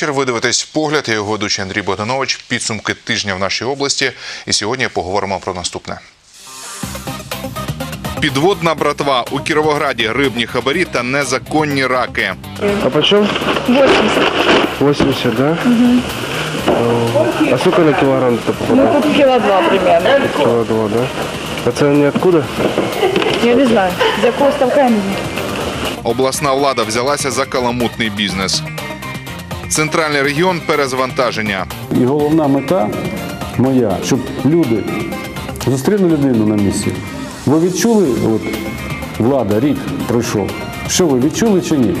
Вечір. Ви дивитесь погляд. Я його ведучий Андрій Богданович. Підсумки тижня в нашій області. І сьогодні поговоримо про наступне. Підводна братва у Кіровограді рибні хабарі та незаконні раки. А почем? 80. 80, да? А сколько на килограмм-то Ну, тут кило два примерно. Кило два, да? А це ниоткуда? Я не знаю, з якого ставка я. Обласна влада взялася за каламутний бізнес. Центральний регіон перезвантаження. І головна мета моя, щоб люди зустріли людину на місці. Ви відчули, от влада, рік пройшов. Що ви відчули чи ні?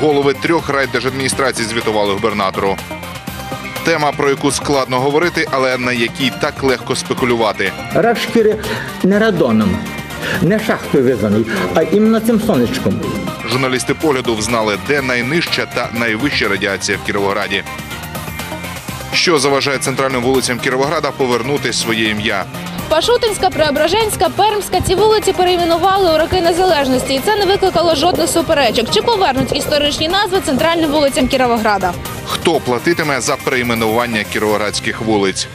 Голови трьох райдержадміністрацій звітували губернатору. Тема, про яку складно говорити, але на якій так легко спекулювати. Рак шкіри не радоном, не шахтою визнаний, а іменно цим сонечком. Журналісти погляду взнали, де найнижча та найвища радіація в Кіровограді. Що заважає центральним вулицям Кіровограда повернути своє ім'я? Пашутинська, Преображенська, Пермська ці вулиці перейменували у роки незалежності, і це не викликало жодних суперечок. Чи повернуть історичні назви центральним вулицям Кіровограда? Хто платитиме за перейменування кіровоградських вулиць?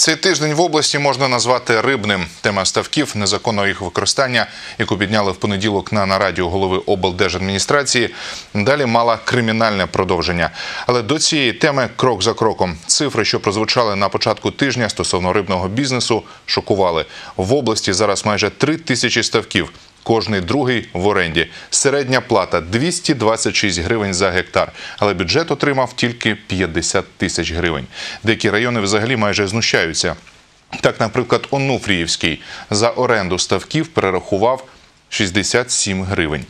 Цей тиждень в області можна назвати рибним. Тема ставків, незаконного їх використання, яку підняли в понеділок на нараді у голови облдержадміністрації, далі мала кримінальне продовження. Але до цієї теми крок за кроком. Цифри, що прозвучали на початку тижня стосовно рибного бізнесу, шокували. В області зараз майже три тисячі ставків. Кожний другий в оренді. Середня плата 226 гривень за гектар, але бюджет отримав тільки 50 тисяч гривень. Деякі райони взагалі майже знущаються. Так, наприклад, Онуфріївський за оренду ставків перерахував 67 гривень.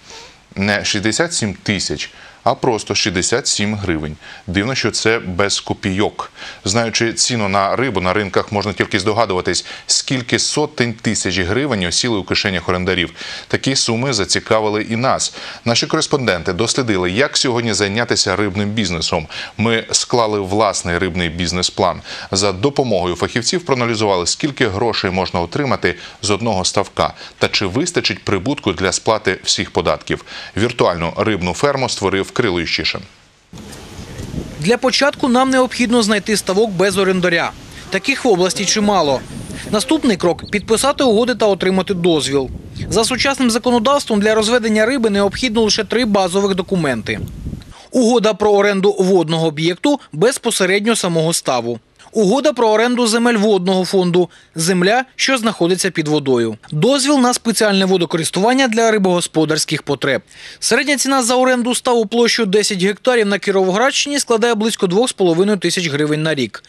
Не 67 тисяч, а просто 67 гривень. Дивно, що це без копійок. Знаючи ціну на рибу на ринках, можна тільки здогадуватись, скільки сотень тисяч гривень осіли у кишенях орендарів. Такі суми зацікавили і нас. Наші кореспонденти дослідили, як сьогодні зайнятися рибним бізнесом. Ми склали власний рибний бізнес-план. За допомогою фахівців проаналізували, скільки грошей можна отримати з одного ставка та чи вистачить прибутку для сплати всіх податків. Віртуальну рибну ферму створив Крило Іщишин. Для початку нам необхідно знайти ставок без орендаря. Таких в області чимало. Наступний крок підписати угоди та отримати дозвіл. За сучасним законодавством для розведення риби необхідно лише три базових документи: угода про оренду водного об'єкту безпосередньо самого ставу. Угода про оренду земель водного фонду земля, що знаходиться під водою. Дозвіл на спеціальне водокористування для рибогосподарських потреб. Середня ціна за оренду ставу площу 10 гектарів на Кіровоградщині складає близько 2,5 тисяч гривень на рік.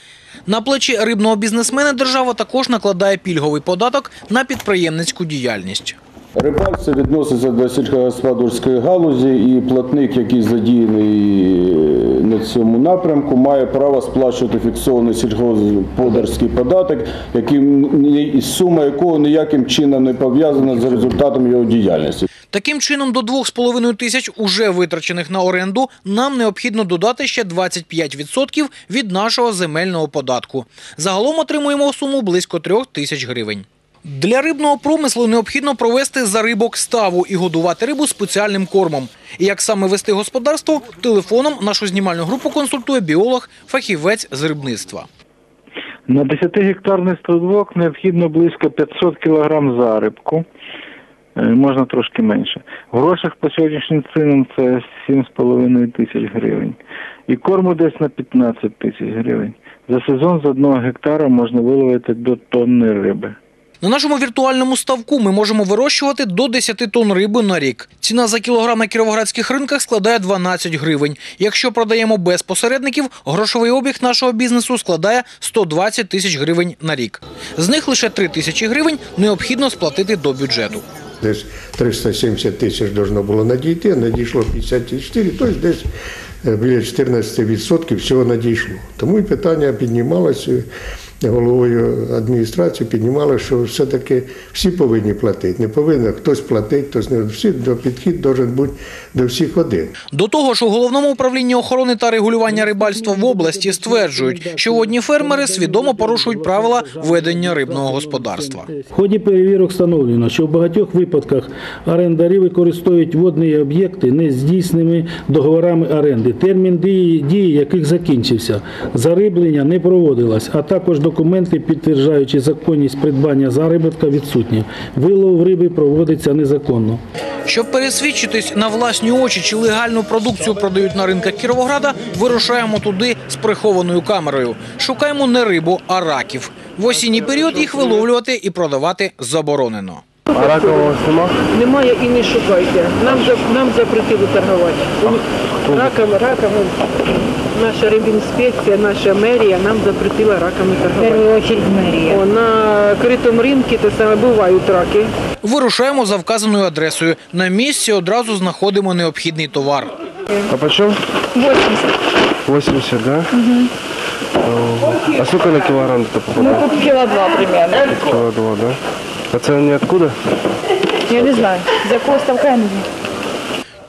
На плечі рибного бізнесмена держава також накладає пільговий податок на підприємницьку діяльність. Рибальство відноситься до сільськогосподарської галузі, і платник, який задіяний на цьому напрямку, має право сплачувати фіксований сільськогосподарський податок, який, сума якого ніяким чином не пов'язана з результатом його діяльності. Таким чином, до 2,5 тисяч уже витрачених на оренду нам необхідно додати ще 25% від нашого земельного податку. Загалом отримуємо суму близько 3 тисяч гривень. Для рибного промислу необхідно провести зарибок ставу і годувати рибу спеціальним кормом. І як саме вести господарство, телефоном нашу знімальну групу консультує біолог, фахівець з рибництва. На 10-гектарний ставок необхідно близько 500 кг зарибку, Е, можна трошки менше. В грошах по сьогоднішнім цінам це 7,5 тисяч гривень. І корму десь на 15 тисяч гривень. За сезон з одного гектара можна виловити до тонни риби. На нашому віртуальному ставку ми можемо вирощувати до 10 тонн риби на рік. Ціна за кілограм на кіровоградських ринках складає 12 гривень. Якщо продаємо без посередників, грошовий обіг нашого бізнесу складає 120 тисяч гривень на рік. З них лише 3 тисячі гривень необхідно сплатити до бюджету. Десь 370 тисяч должно було надійти, надійшло 54, тобто десь е, біля 14% всього надійшло. Тому і питання піднімалося головою адміністрації піднімали, що все-таки всі повинні платити. Не повинен хтось платити, хтось не всі до підхід має бути до всіх один. До того ж, у головному управлінні охорони та регулювання рибальства в області стверджують, що водні фермери свідомо порушують правила ведення рибного господарства. В ході перевірок встановлено, що в багатьох випадках орендарі використовують водні об'єкти не з договорами оренди, термін дії, дії яких закінчився. Зариблення не проводилось, а також документи, підтверджуючи законність придбання заробітка, відсутні. Вилов риби проводиться незаконно. Щоб пересвідчитись на власні очі, чи легальну продукцію продають на ринках Кіровограда, вирушаємо туди з прихованою камерою. Шукаємо не рибу, а раків. В осінній період їх виловлювати і продавати заборонено. А раков у вас нема? Немає і не шукайте. Нам нам запретили торгувати. Раками, раками. Наша рибінспекція, наша мерія нам запретила раками торгувати. В першу чергу мерія. О, на критому ринку те саме бувають раки. Вирушаємо за вказаною адресою. На місці одразу знаходимо необхідний товар. А почем? 80. 80, да? Угу. А сколько на килограмм это Ну, попадает? тут кило два примерно. Кило два, да? А це ниоткуда? Я не знаю, з якого ставка я не знаю.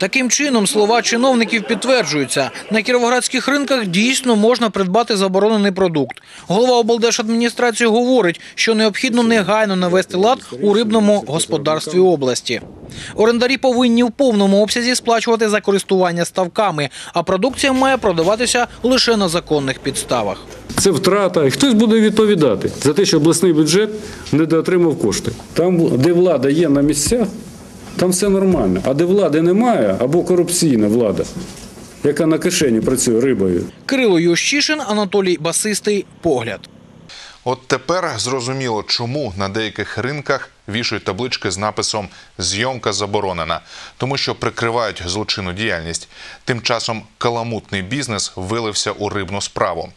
Таким чином, слова чиновників підтверджуються. На кіровоградських ринках дійсно можна придбати заборонений продукт. Голова облдержадміністрації говорить, що необхідно негайно навести лад у рибному господарстві області. Орендарі повинні в повному обсязі сплачувати за користування ставками, а продукція має продаватися лише на законних підставах. Це втрата, і хтось буде відповідати за те, що обласний бюджет недоотримав кошти. Там, де влада є на місцях, там все нормально. А де влади немає, або корупційна влада, яка на кишені працює рибою. Кирило Ющишин, Анатолій Басистий. Погляд. От тепер зрозуміло, чому на деяких ринках вішають таблички з написом Зйомка заборонена, тому що прикривають злочинну діяльність. Тим часом каламутний бізнес вилився у рибну справу.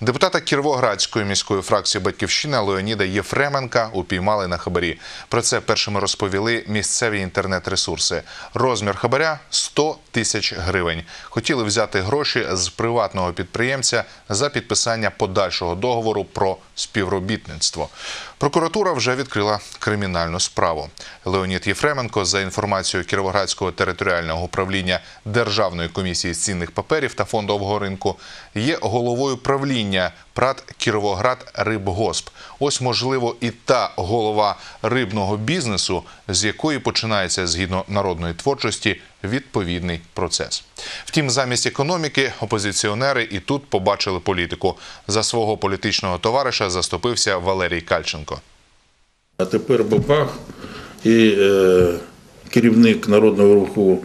Депутата Кіровоградської міської фракції Батьківщина Леоніда Єфременка упіймали на хабарі. Про це першими розповіли місцеві інтернет-ресурси. Розмір хабаря 100 тисяч гривень. Хотіли взяти гроші з приватного підприємця за підписання подальшого договору про співробітництво. Прокуратура вже відкрила кримінальну справу. Леонід Єфременко, за інформацією Кіровоградського територіального управління Державної комісії з цінних паперів та фондового ринку, є головою правління ПРАТ Кіровоград Рибгосп. Ось, можливо, і та голова рибного бізнесу, з якої починається згідно народної творчості відповідний процес. Втім, замість економіки опозиціонери і тут побачили політику. За свого політичного товариша заступився Валерій Кальченко. А тепер бабах і е, керівник народного руху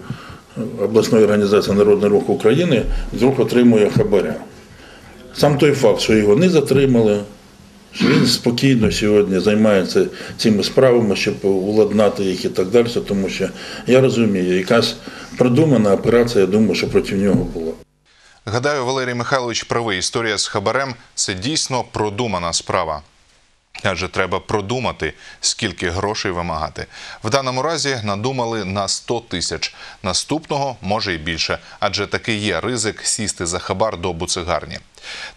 обласної організації Народний рух України вдруг отримує хабаря. Сам той факт, що його не затримали, що він спокійно сьогодні займається цими справами, щоб уладнати їх і так далі, тому що я розумію, якась продумана операція, я думаю, що проти нього була. Гадаю, Валерій Михайлович правий. Історія з хабарем це дійсно продумана справа. Адже треба продумати, скільки грошей вимагати. В даному разі надумали на 100 тисяч. Наступного може і більше, адже таки є ризик сісти за хабар до буцигарні.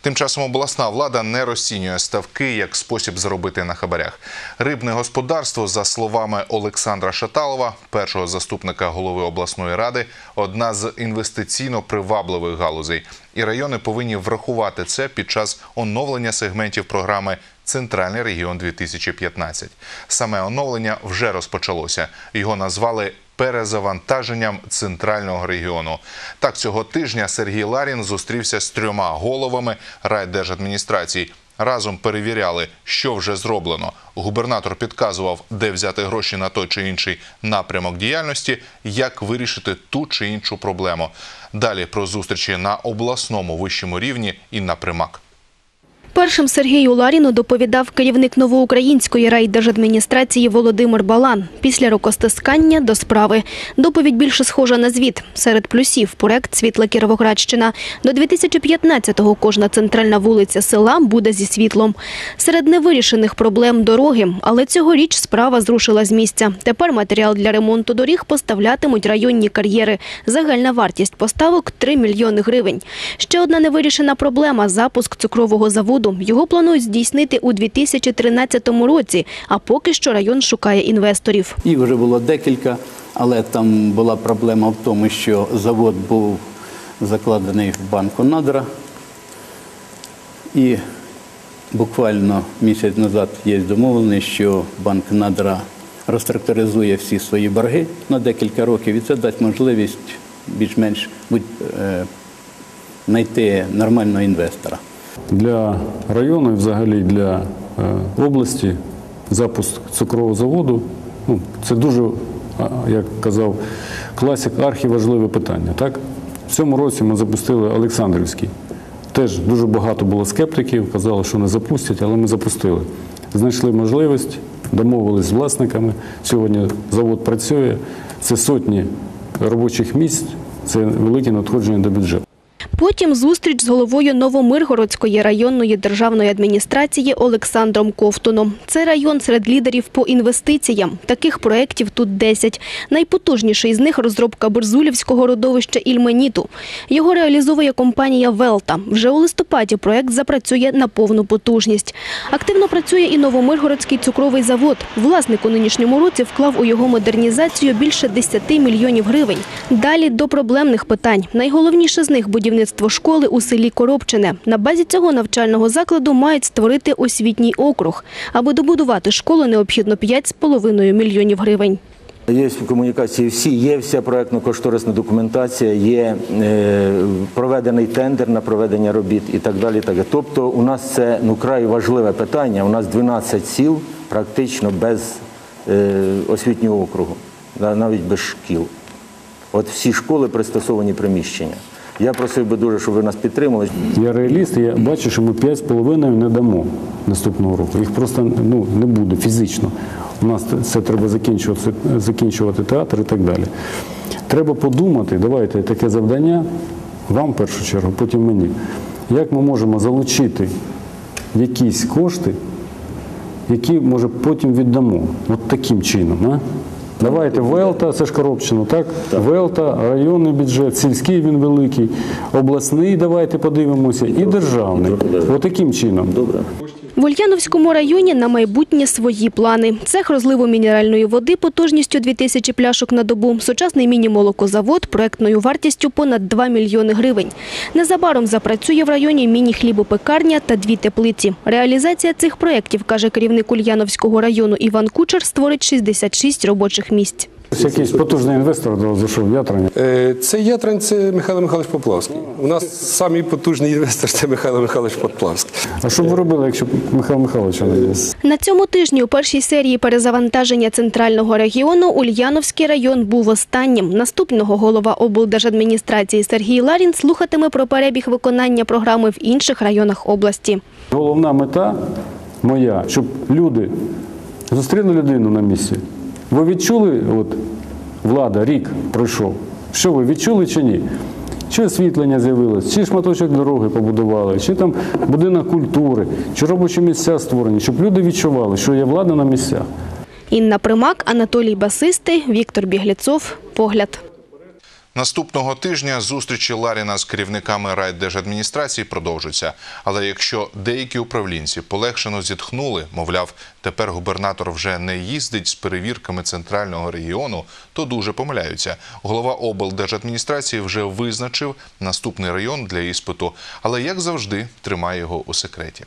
Тим часом обласна влада не розцінює ставки як спосіб заробити на хабарях. Рибне господарство, за словами Олександра Шаталова, першого заступника голови обласної ради, одна з інвестиційно привабливих галузей. І райони повинні врахувати це під час оновлення сегментів програми Центральний регіон 2015. Саме оновлення вже розпочалося. Його назвали перезавантаженням центрального регіону. Так цього тижня Сергій Ларін зустрівся з трьома головами райдержадміністрацій. Разом перевіряли, що вже зроблено. Губернатор підказував, де взяти гроші на той чи інший напрямок діяльності, як вирішити ту чи іншу проблему. Далі про зустрічі на обласному вищому рівні Інна Примак. Першим Сергію Ларіну доповідав керівник новоукраїнської райдержадміністрації Володимир Балан. Після рукостискання до справи. Доповідь більше схожа на звіт. Серед плюсів проект «Світла Кіровоградщина». До 2015-го кожна центральна вулиця села буде зі світлом. Серед невирішених проблем – дороги. Але цьогоріч справа зрушила з місця. Тепер матеріал для ремонту доріг поставлятимуть районні кар'єри. Загальна вартість поставок – 3 мільйони гривень. Ще одна невирішена проблема – запуск цукрового заводу заводу. Його планують здійснити у 2013 році, а поки що район шукає інвесторів. Їх вже було декілька, але там була проблема в тому, що завод був закладений в банку Надра. І буквально місяць назад є домовленість, що банк Надра розтракторизує всі свої борги на декілька років, і це дасть можливість більш-менш е, знайти нормального інвестора. Для району і взагалі для е, області запуск цукрового заводу ну, це дуже, як казав класик, архіважливе питання. Так? В цьому році ми запустили Олександрівський. Теж дуже багато було скептиків, казали, що не запустять, але ми запустили. Знайшли можливість, домовились з власниками. Сьогодні завод працює. Це сотні робочих місць, це велике надходження до бюджету. Потім зустріч з головою Новомиргородської районної державної адміністрації Олександром Ковтуном. Це район серед лідерів по інвестиціям. Таких проєктів тут 10. Найпотужніший з них – розробка Берзулівського родовища Ільменіту. Його реалізовує компанія «Велта». Вже у листопаді проєкт запрацює на повну потужність. Активно працює і Новомиргородський цукровий завод. Власник у нинішньому році вклав у його модернізацію більше 10 мільйонів гривень. Далі до проблемних питань. Найголовніше з них – будівництво школи у селі Коробчине. На базі цього навчального закладу мають створити освітній округ. Аби добудувати школу, необхідно 5,5 мільйонів гривень. Є комунікації всі, є вся проектно-кошторисна документація, є е, проведений тендер на проведення робіт і так далі. Так. Тобто у нас це ну, край важливе питання. У нас 12 сіл практично без е, освітнього округу, навіть без шкіл. От всі школи пристосовані приміщення. Я просив би дуже, щоб ви нас підтримали. Я реаліст, я бачу, що ми 5,5 не дамо наступного року. Їх просто ну, не буде фізично. У нас це треба закінчувати, закінчувати театр і так далі. Треба подумати, давайте таке завдання, вам в першу чергу, потім мені. Як ми можемо залучити якісь кошти, які, може, потім віддамо. От таким чином. А? Давайте Велта, це ж Коробщина, так? Велта, районний бюджет, сільський він великий, обласний, давайте подивимося, і державний. От чином. Добре. В Ульяновському районі на майбутнє свої плани. Цех розливу мінеральної води потужністю 2000 пляшок на добу, сучасний міні-молокозавод проектною вартістю понад 2 мільйони гривень. Незабаром запрацює в районі міні-хлібопекарня та дві теплиці. Реалізація цих проєктів, каже керівник Ульяновського району Іван Кучер, створить 66 робочих місць. Ось якийсь потужний інвестор до- зайшов в Ятрання. Е, Це Ятрань, це Михайло Михайлович Поплавський. У нас самий потужний інвестор це Михайло Михайлович Поплавський. А що б ви робили, якщо б Михайло не було? На цьому тижні у першій серії перезавантаження центрального регіону Ульяновський район був останнім. Наступного голова облдержадміністрації Сергій Ларін слухатиме про перебіг виконання програми в інших районах області. Головна мета моя, щоб люди зустріли людину на місці. Ви відчули, от влада, рік пройшов. Що ви відчули чи ні? Чи освітлення з'явилось, чи шматочок дороги побудували, чи там будинок культури, чи робочі місця створені, щоб люди відчували, що є влада на місцях. Інна Примак, Анатолій Басистий, Віктор Бігліцов. Погляд. Наступного тижня зустрічі Ларіна з керівниками райдержадміністрації продовжуються. Але якщо деякі управлінці полегшено зітхнули, мовляв, тепер губернатор вже не їздить з перевірками центрального регіону, то дуже помиляються. Голова облдержадміністрації вже визначив наступний район для іспиту, але як завжди тримає його у секреті.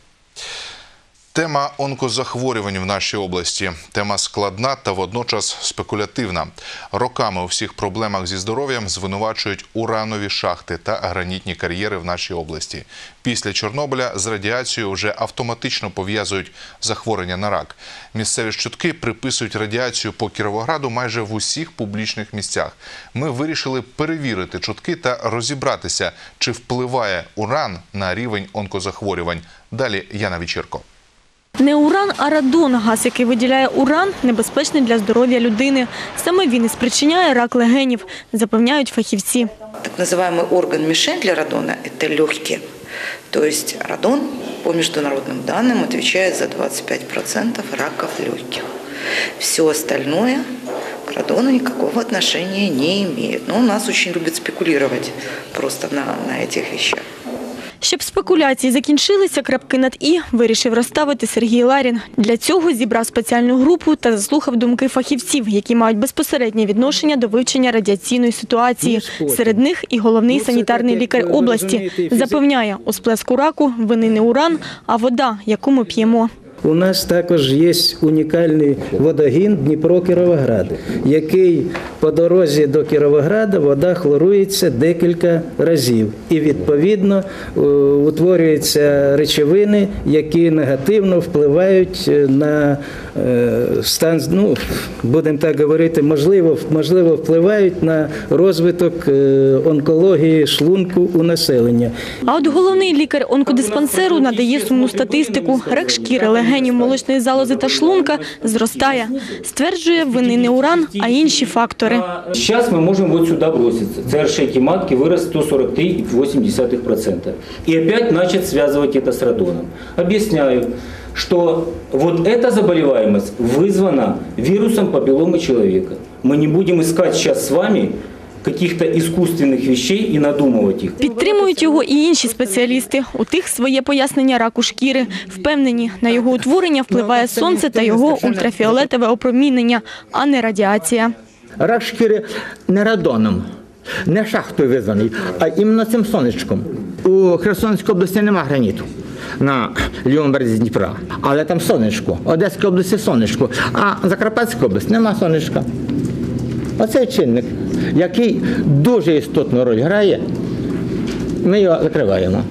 Тема онкозахворювань в нашій області тема складна та водночас спекулятивна. Роками у всіх проблемах зі здоров'ям звинувачують уранові шахти та гранітні кар'єри в нашій області. Після Чорнобиля з радіацією вже автоматично пов'язують захворювання на рак. Місцеві щутки приписують радіацію по Кіровограду майже в усіх публічних місцях. Ми вирішили перевірити чутки та розібратися, чи впливає уран на рівень онкозахворювань. Далі Яна Вечірко. Не уран, а радон, газ, який виділяє уран, небезпечний для здоров'я людини. Саме він і спричиняє рак легенів, запевняють фахівці. Так называемый орган-мишень для радона – это легкие. То есть радон, по международным данным, отвечает за 25% раков легких. Все остальное к радону никакого отношения не имеет. Но у нас очень любят спекулировать просто на, на этих вещах. Щоб спекуляції закінчилися, крапки над «і» вирішив розставити Сергій Ларін. Для цього зібрав спеціальну групу та заслухав думки фахівців, які мають безпосереднє відношення до вивчення радіаційної ситуації. Серед них і головний санітарний лікар області. Запевняє, у сплеску раку вини не уран, а вода, яку ми п'ємо. У нас також є унікальний водогін Дніпро-Кіровоград, який по дорозі до Кіровограда вода хлорується декілька разів. І відповідно е, утворюються речовини, які негативно впливають е, на е, стан, ну, будемо так говорити, можливо, можливо впливають на розвиток онкології шлунку у населення. А от головний лікар онкодиспансеру надає сумну статистику. Рак шкіри, легенів, молочної залози та шлунка зростає. Стверджує, вини не уран, а інші фактори. Сейчас мы можем вот сюда броситься. ЦР-шейки матки вырос 143,8%. И опять начать связывать это с радоном. Объясняю, что вот эта заболеваемость вызвана вирусом папилломы человека. Мы не будем искать сейчас с вами каких-то искусственных вещей и надумывать их. Підтримують його і інші спеціалісти. У тих своє пояснення раку шкіри. Впевнені, на його утворення впливає сонце та його ультрафіолетове опромінення, а не радіація. Рак шкіри не радоном, не шахтою визваний, а іменно цим сонечком. У Херсонській області нема граніту. На лівому березі Дніпра, але там сонечко. Одеській області сонечко, а Закарпатська область нема сонечка. Оцей чинник, який дуже істотну роль грає, ми його закриваємо.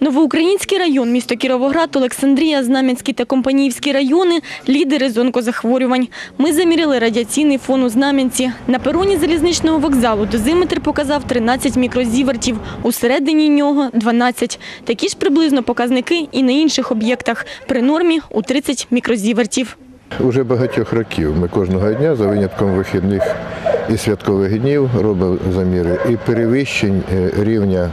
Новоукраїнський район, місто Кіровоград, Олександрія, Знам'янський та Компаніївський райони – лідери з онкозахворювань. Ми заміряли радіаційний фон у Знам'янці. На пероні залізничного вокзалу дозиметр показав 13 мікрозівертів, усередині нього – 12. Такі ж приблизно показники і на інших об'єктах. При нормі – у 30 мікрозівертів. Уже багатьох років ми кожного дня за винятком вихідних і святкових днів робимо заміри і перевищень е, рівня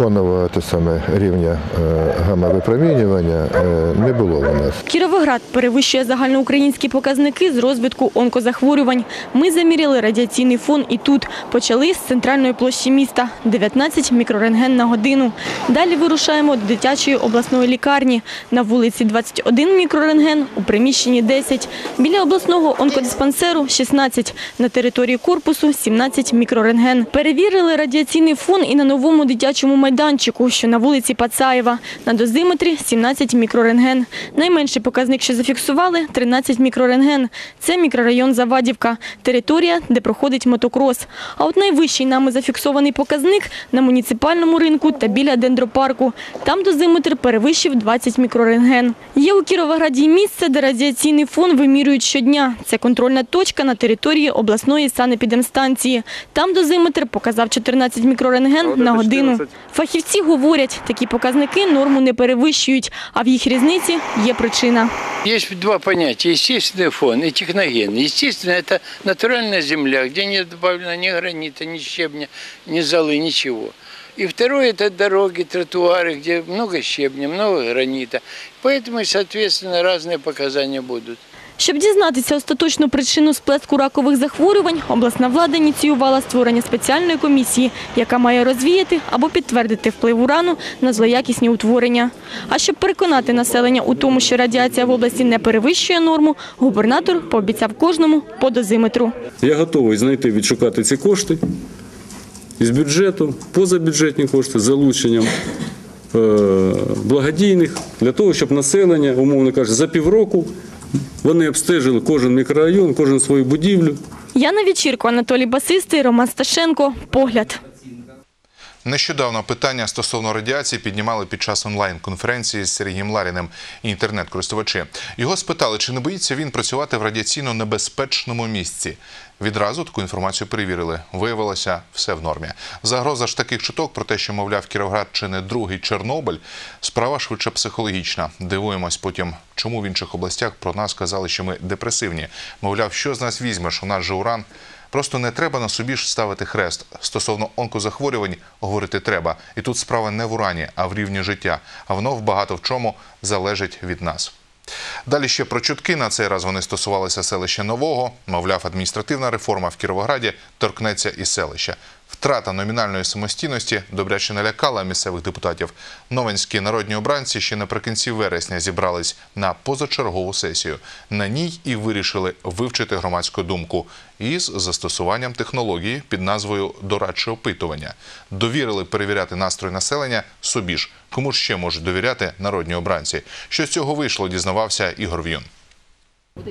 фонового те саме рівня е, гамма-випромінювання е, не було у нас. Кіровоград перевищує загальноукраїнські показники з розвитку онкозахворювань. Ми заміряли радіаційний фон і тут. Почали з центральної площі міста – 19 мікрорентген на годину. Далі вирушаємо до дитячої обласної лікарні. На вулиці 21 мікрорентген, у приміщенні 10. Біля обласного онкодиспансеру – 16. На території корпусу – 17 мікрорентген. Перевірили радіаційний фон і на новому дитячому майданчику, що на вулиці Пацаєва. На дозиметрі 17 мікрорентген. Найменший показник, що зафіксували – 13 мікрорентген. Це мікрорайон Завадівка, територія, де проходить мотокрос. А от найвищий нами зафіксований показник – на муніципальному ринку та біля дендропарку. Там дозиметр перевищив 20 мікрорентген. Є у Кіровограді місце, де радіаційний фон вимірюють щодня. Це контрольна точка на території обласної санепідемстанції. Там дозиметр показав 14 мікрорентген на годину. Фахівці говорять, такі показники норму не перевищують, а в їх різниці є причина. Есть два понятия – естественный фон и техноген. Естественно, это натуральная земля, где не добавлено ни гранита, ни щебня, ни золы, ничего. И второе – это дороги, тротуары, где много щебня, много гранита. Поэтому, соответственно, разные показания будут. Щоб дізнатися остаточну причину сплеску ракових захворювань, обласна влада ініціювала створення спеціальної комісії, яка має розвіяти або підтвердити вплив урану на злоякісні утворення. А щоб переконати населення у тому, що радіація в області не перевищує норму, губернатор пообіцяв кожному по дозиметру. Я готовий знайти, відшукати ці кошти із бюджету, позабюджетні кошти залученням е, благодійних для того, щоб населення, умовно кажучи, за півроку вони обстежили кожен мікрорайон, кожен свою будівлю. Яна Вічірко, Анатолій Басистий, Роман Сташенко. Погляд. Нещодавно питання стосовно радіації піднімали під час онлайн-конференції з Сергієм Ларіним інтернет-користувачі. Його спитали, чи не боїться він працювати в радіаційно небезпечному місці. Відразу таку інформацію перевірили. Виявилося, все в нормі. Загроза ж таких чуток про те, що, мовляв, Кіровград чи не другий Чорнобиль, справа швидше психологічна. Дивуємось потім, чому в інших областях про нас казали, що ми депресивні. Мовляв, що з нас візьмеш, у нас же уран. Просто не треба на собі ж ставити хрест. Стосовно онкозахворювань говорити треба. І тут справа не в урані, а в рівні життя. А воно в багато в чому залежить від нас. Далі ще про чутки. На цей раз вони стосувалися селища Нового. Мовляв, адміністративна реформа в Кіровограді торкнеться і селища. Втрата номінальної самостійності добряче налякала місцевих депутатів. Новинські народні обранці ще наприкінці вересня зібрались на позачергову сесію. На ній і вирішили вивчити громадську думку із застосуванням технології під назвою «дорадче опитування». Довірили перевіряти настрой населення собі ж. Кому ще можуть довіряти народні обранці? Що з цього вийшло, дізнавався Ігор В'юн.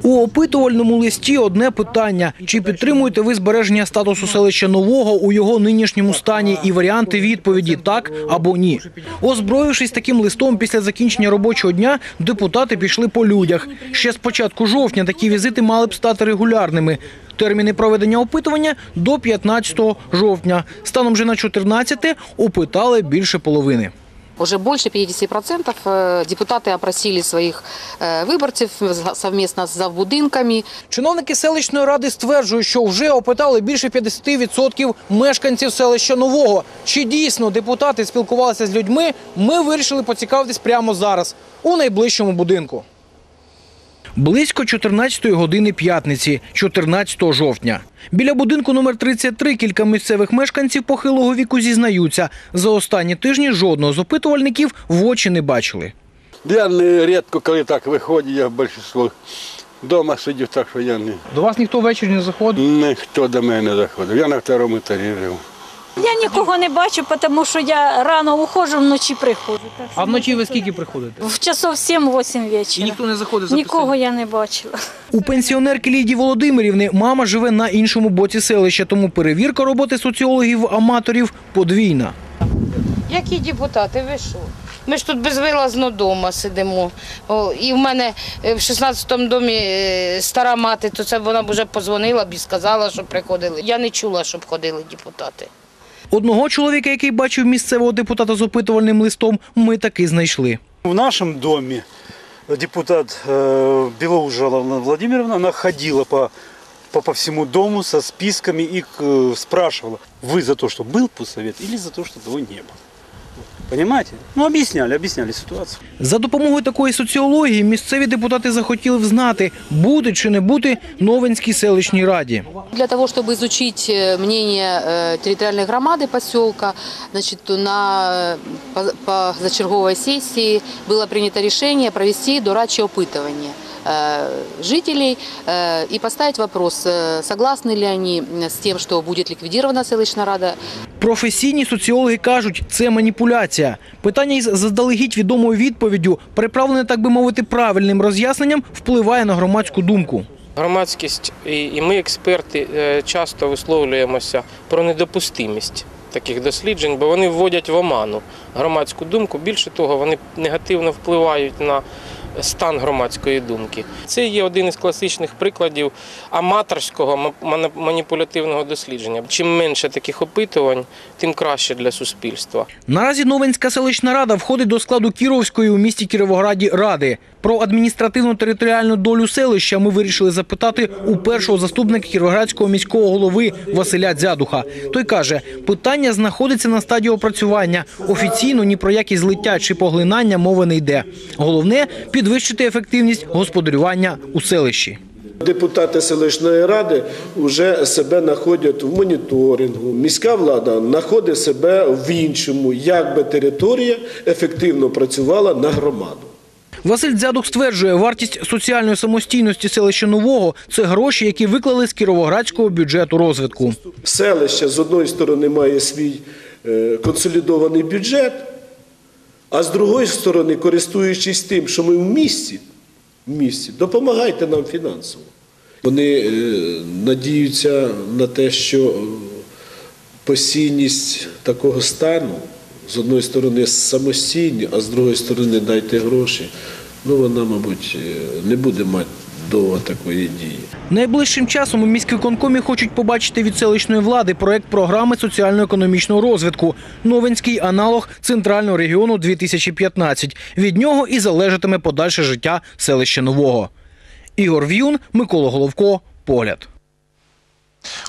У опитувальному листі одне питання: чи підтримуєте ви збереження статусу селища нового у його нинішньому стані і варіанти відповіді так або ні. Озброївшись таким листом після закінчення робочого дня, депутати пішли по людях. Ще з початку жовтня такі візити мали б стати регулярними. Терміни проведення опитування до 15 жовтня. Станом же на 14 опитали більше половини. Уже больше 50% э, депутаты опросили своих э, выборцев совместно с завбудинками. Чиновники селищної ради стверджують, що вже опитали більше 50% мешканців селища Нового. Чи дійсно депутати спілкувалися з людьми, ми вирішили поцікавитись прямо зараз, у найближчому будинку. Близько 14 години п'ятниці, 14 жовтня. Біля будинку номер 33 кілька місцевих мешканців похилого віку зізнаються. За останні тижні жодного з опитувальників в очі не бачили. Я не рідко, коли так виходить, я більшість вдома сидів, так що я не. До вас ніхто ввечері не заходив? Ніхто до мене не заходив. Я на второму етажі живу. Я нікого не бачу, тому що я рано уходжу, вночі приходжу. Так А вночі ви скільки приходите? В часов 7-8 вечора. І ніхто не заходить Нікого я не бачила. У пенсіонерки Лідії Володимирівни мама живе на іншому боці селища, тому перевірка роботи соціологів-аматорів подвійна. Які депутати, ви що? Ми ж тут безвилазно вдома сидимо. О, і в мене е, в 16-му домі е, стара мати, то це вона б вже позвонила б і сказала, що приходили. Я не чула, щоб ходили депутати. Одного чоловіка, який бачив місцевого депутата з опитувальним листом, ми таки знайшли. В нашем доме депутат э, Белоужала Владимировна, она ходила по, по, по всему дому со списками и э, спрашивала, вы за то, что был пустсовет или за то, что его не было. Понимаете? Ну, объясняли, объясняли ситуацию. За допомогою такої соціології місцеві депутати захотіли б знати, бути чи не бути Новинській селищній раді. Для того, чтобы изучить э, мнение э, территориальной громады поселка, значит, на по- по зачерговой сессии было принято решение провести дорадчее опытывание э, жителей э, и поставить вопрос, э, согласны ли они с тем, что будет ликвидирована селищная рада, Професійні соціологи кажуть, це маніпуляція. Питання із заздалегідь відомою відповіддю, приправлене, так би мовити, правильним роз'ясненням, впливає на громадську думку. Громадськість і і ми, експерти, е, часто висловлюємося про недопустимість таких досліджень, бо вони вводять в оману громадську думку. Більше того, вони негативно впливають на стан громадської думки. Це є один із класичних прикладів аматорського ма- маніпулятивного дослідження. Чим менше таких опитувань, тим краще для суспільства. Наразі Новинська селищна рада входить до складу Кіровської у місті Кіровограді ради. Про адміністративно-територіальну долю селища ми вирішили запитати у першого заступника Кіровоградського міського голови Василя Дзядуха. Той каже, питання знаходиться на стадії опрацювання. Офіційно ні про які злиття чи поглинання мови не йде. Головне підвищити ефективність господарювання у селищі. Депутати селищної ради вже себе знаходять в моніторингу. Міська влада знаходить себе в іншому, як би територія ефективно працювала на громаду. Василь Дзядух стверджує, вартість соціальної самостійності селища Нового – це гроші, які виклали з Кіровоградського бюджету розвитку. Селище з одної сторони має свій е, консолідований бюджет, а з другої сторони, користуючись тим, що ми в місті, в місті допомагайте нам фінансово. Вони е, надіються на те, що е, постійність такого стану, з одної сторони самостійні, а з другої сторони дайте гроші, ну вона, мабуть, е, не буде мати довго такої дії. Найближчим часом у міськвиконкомі хочуть побачити від селищної влади проект програми соціально-економічного розвитку. Новинський аналог Центрального регіону 2015. Від нього і залежатиме подальше життя селища Нового. Ігор В'юн, Микола Головко, Погляд.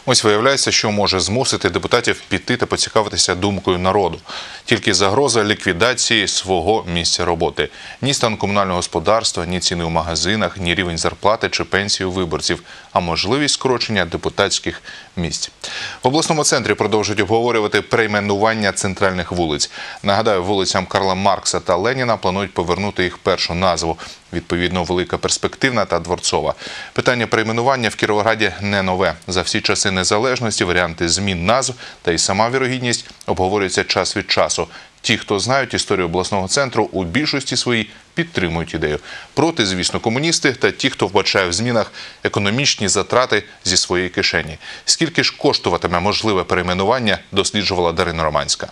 Ось виявляється, що може змусити депутатів піти та поцікавитися думкою народу. Тільки загроза ліквідації свого місця роботи. Ні стан комунального господарства, ні ціни у магазинах, ні рівень зарплати чи пенсії у виборців, а можливість скорочення депутатських місць. В обласному центрі продовжують обговорювати перейменування центральних вулиць. Нагадаю, вулицям Карла Маркса та Леніна планують повернути їх першу назву. Відповідно, велика перспективна та дворцова. Питання перейменування в Кіровограді не нове. За всі часи незалежності варіанти змін назв та й сама вірогідність обговорюються час від часу. Ті, хто знають історію обласного центру, у більшості своїй підтримують ідею. Проти, звісно, комуністи та ті, хто вбачає в змінах економічні затрати зі своєї кишені. Скільки ж коштуватиме можливе перейменування, досліджувала Дарина Романська.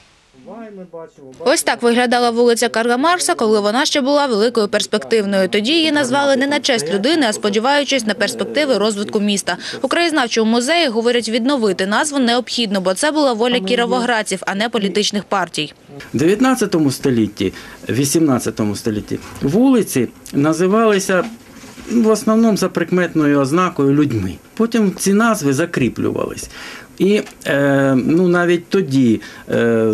Ось так виглядала вулиця Карла Маркса, коли вона ще була великою перспективною. Тоді її назвали не на честь людини, а сподіваючись на перспективи розвитку міста. У краєзнавчому музеї говорять, відновити назву необхідно, бо це була воля кіровоградців, а не політичних партій. В 19 столітті, 18 столітті вулиці називалися ну, в основному за прикметною ознакою людьми. Потім ці назви закріплювались. І е, ну, навіть тоді, е,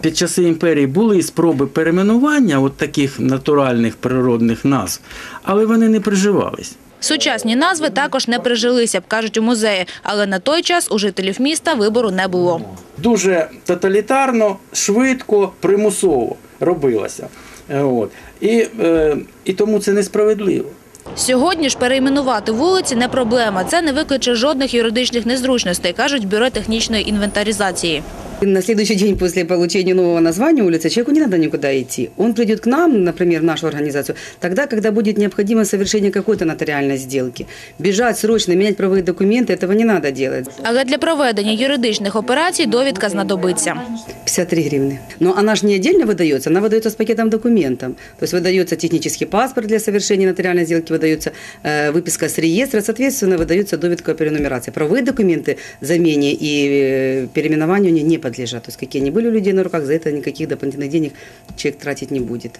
під часи імперії, були і спроби перейменування от таких натуральних природних назв, але вони не приживались. Сучасні назви також не прижилися, б, кажуть у музеї, але на той час у жителів міста вибору не було. Дуже тоталітарно, швидко, примусово робилося. Е, От. І, е, і тому це несправедливо. Сьогодні ж перейменувати вулиці не проблема. Це не викличе жодних юридичних незручностей, кажуть бюро технічної інвентаризації На следующий день после получения нового названия улицы человеку не надо никуда идти. Он придет к нам, например, в нашу организацию, тогда, когда будет необходимо совершение какой-то нотариальной сделки. Бежать срочно, менять правовые документы, этого не надо делать. Але для проведення юридичних операцій довідка знадобиться. 53 гривны. Но она же не отдельно выдается, она выдается с пакетом документов. То есть выдается технический паспорт для совершения нотариальной сделки, выдается э, выписка с реестра, соответственно, выдается довідка о перенумерации. Правовые документы замене и э, переименованию они не подлежат. То есть какие они были у людей на руках, за это никаких дополнительных денег человек тратить не будет.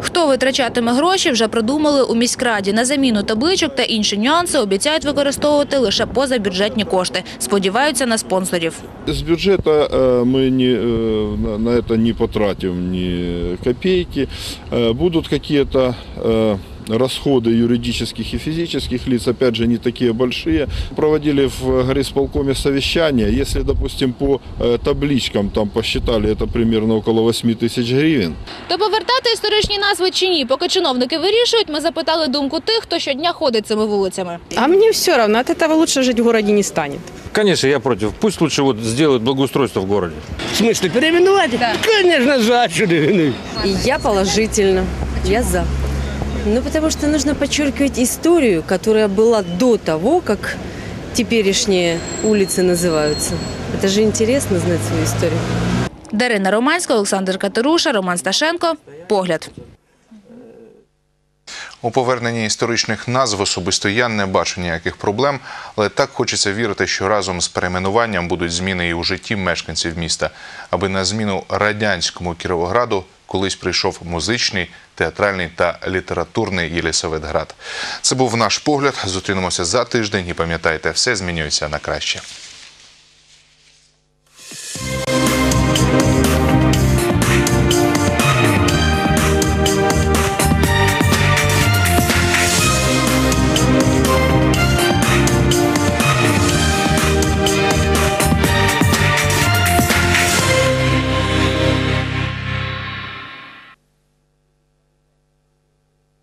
Хто витрачатиме гроші, вже продумали у міськраді. На заміну табличок та інші нюанси обіцяють використовувати лише позабюджетні кошти. Сподіваються на спонсорів. С бюджета э, мы не, э, на- на это не потратим ни копейки. Э, Будут какие-то э, расходы юридических и физических лиц, опять же, не такие большие. Проводили в горисполкоме совещание. Если, допустим, по э, табличкам там посчитали, это примерно около 8 тысяч гривен. То повертати історичні назви чи ні, поки чиновники вирішують, ми запитали думку тих, хто щодня ходить цими вулицями. А мне все равно, от этого лучше жить в городе не станет. Конечно, я против. Пусть лучше вот сделают благоустройство в городе. В смысле, переименовать? Конечно, за. Я положительно. Я за. Ну, потому что нужно подчеркивать историю, которая была до того, как теперешние улицы называются. Это же интересно знать свою историю. Дарина Романська, Олександр Катеруша, Роман Сташенко. Погляд. У поверненні історичних назв особисто я не бачу ніяких проблем, але так хочеться вірити, що разом з перейменуванням будуть зміни і у житті мешканців міста, аби на зміну радянському Кіровограду колись прийшов музичний, театральний та літературний Єлісаветград. Це був наш погляд. Зустрінемося за тиждень і пам'ятайте, все змінюється на краще.